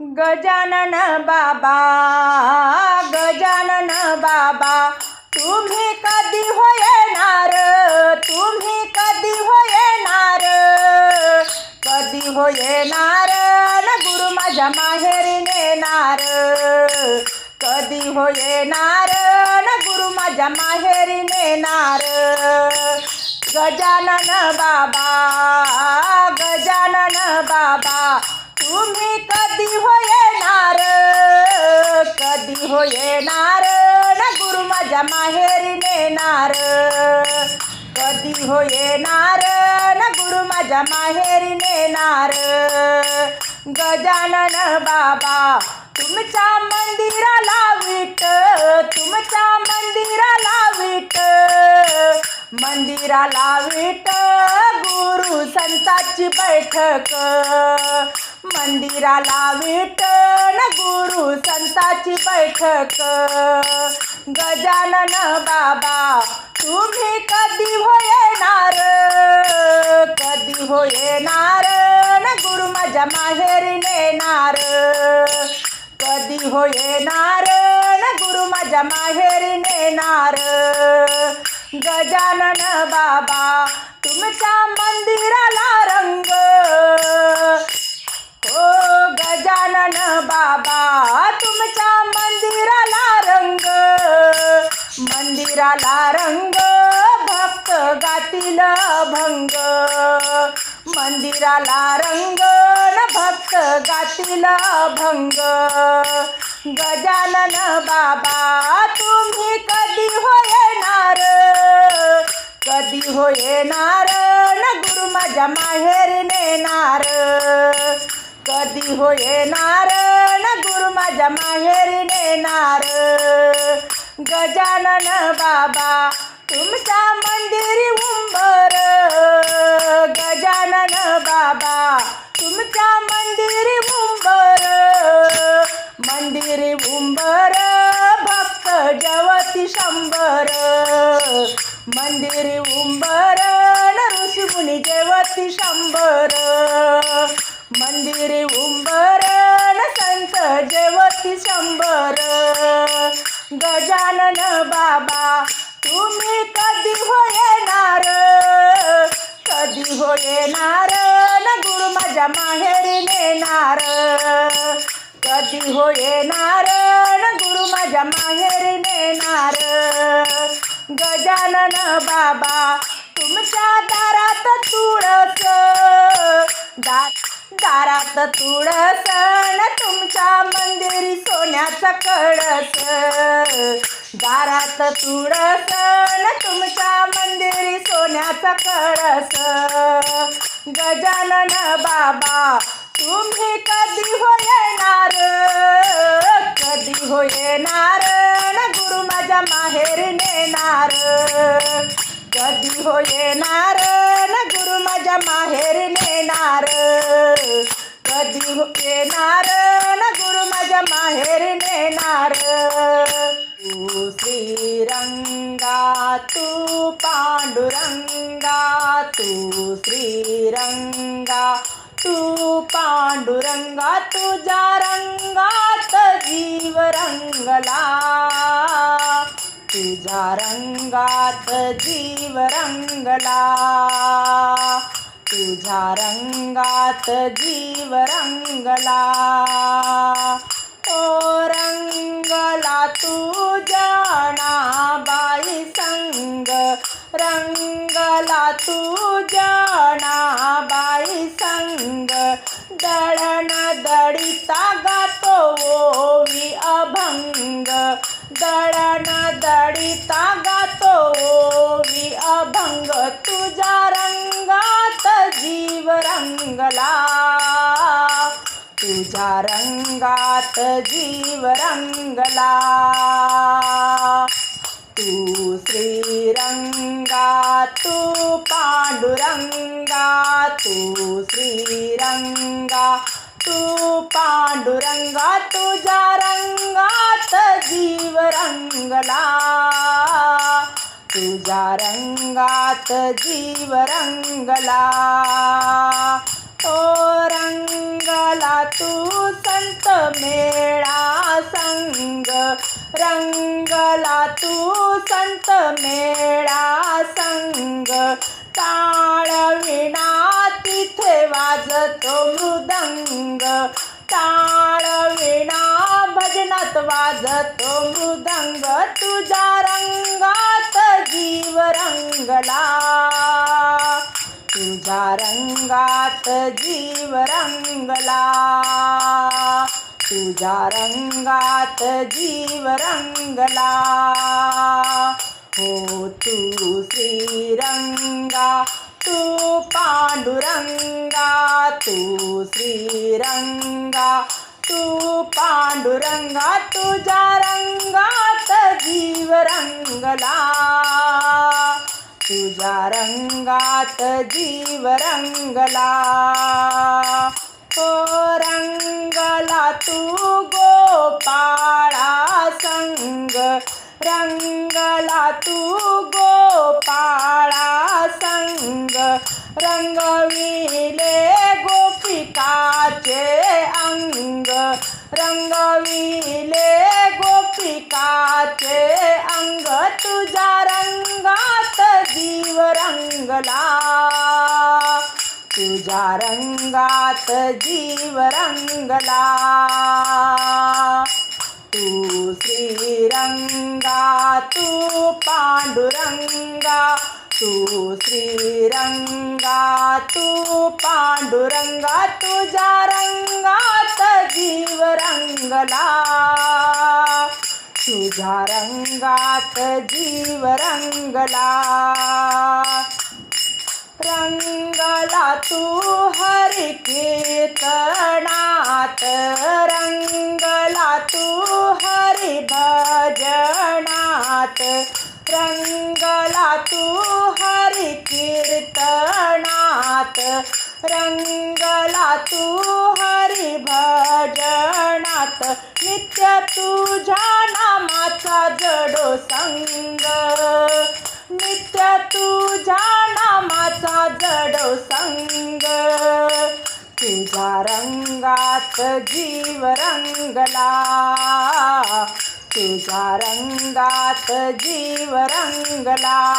गजानन बाबा गजानन बाबा, तुम्ही कधी हो येणार तुम्ही कधी हो येणार कधी हो येणार न गुरु माझ्या माहेरी नेणार? कधी हो न गुरु माझ्या माहेरी नेणार? गजानन बाबा गजानन बाबा, तुम्ही येणार न गुरु माझ्या माहेरी नेणार गजानन बाबा तुमच्या मंदिराला विट तुमच्या मंदिराला विट. मंदिराला विट गुरु संताची बैठक. मंदिराला विट न गुरु संताची बैठक. गजानन बाबा तुम्ही कधी हो येणार? कधी हो येणार? न गुरु माझ्या माहेरी नेणार. कधी हो येणार? न गुरु माझ्या माहेरी नेणार. गजानन बाबा तुमच्या मंदिराला रंग. ओ गजानन बाबा तुमच्या मंदिराला रंग. मंदिराला रंग. भंग. मंदिराला रंग न भक्त गातील भंग. गजानन बाबा तुम्ही कधी हो येणार कधी हो येणार न गुरु माझ्या माहेर नेणार कधी हो येणार न गुरु माझ्या माहेर नेणार गजानन बाबा तुमच्या मंदिरी मंदिरी उंबर भक्त जवती शंभर मंदिरी उंबर न ऋषीमुनी जेवती शंभर मंदिरी उंबर न संत जेवती शंभर गजानन बाबा तुम्ही कधी हो येणार कधी हो येणार गुरु माझ्या माहेरी नेणार? कधी हो येणार गुरु माझ्या माहेरी नेणार. गजानन बाबा तुमच्या दारात तुळस. दार दारात तुळस तुमच्या मंदिरी सोन्याचा कळस. दारात तुळस तुमच्या मंदिरी सोन्याचा कळस. गजानन बाबा तुम्ही कधी हो येणार कधी हो येणार गुरु माझ्या माहेर नेणार? कधी हो येणार गुरु माझ्या माहेर नेणार? कधी हो येणार गुरु माझ्या माहेर नेणार? तू श्रीरंगा तू पांडुरंगा तू श्रीरंगा तू पांडुरंगा तुझ्या रंगात जीव रंगला तुझ्या रंगात जीव रंगला तुझ्या रंगात जीव रंगला ओ रंगला तू दळण दळिता गातो ओवी हो, अभंग. दळण दळिता गातो ओवी हो, अभंग. तुझ्या रंगात जीव रंगला. तुझ्या रंगात जीव रंगला. तू श्रीरंगा तू पांडुरंगा तुझ्या रंगात जीव रंगला तुझ्या रंगात जीव रंगला ओ रंगला तू संत मेळा संग. रंगला तू संत मेळा संग. तो मृदंग. टाळ विणा भजनात वाजतो मृदंग. तुझ्या रंगात जीव रंगला तुझ्या रंगात जीव रंगला तुझ्या रंगात जीव रंगला हो तू श्रीरंगा. तू पांडुरंगा तू श्रीरंगा तू पांडुरंगा तुझ्या रंगात जीव रंगला तुझ्या रंगात जीव रंगला हो रंगला तू गोपाळा संग. रंगला तू गोपाळा संग. रंगविले गोपिकाचे अंग. रंगविले गोपिकाचे अंग. तुझ्या रंगात जीव रंगला. तुझ्या रंगात जीव रंगला. तू श्रीरंगा तू पांडुरंगा तू श्रीरंगा तू पांडुरंगा तुझ्या रंगात जीव रंगला तुझ्या रंगात जीव रंगला रंगला तू हरी कीर्तनात रंगला तू हरी भजनात रंगला तू हरी कीर्तनात रंगला तू हरी भजनात नित्य तुझ्या नामाचा जडो संग रंग. तुझ्या रंगात जीव रंगला. तुझ्या रंगात जीव रंगला.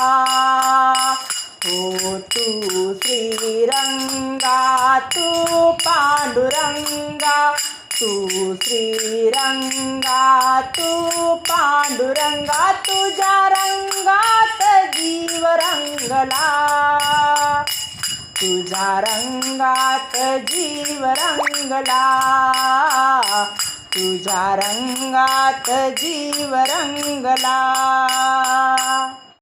हो तू श्रीरंगा तू पांडुरंगा. तू श्रीरंगा तू पांडुरंगा. तुझ्या रंगात जीव रंगला. तुझा रंगात जीव रंगला. तुझ्या रंगात जीव रंगला.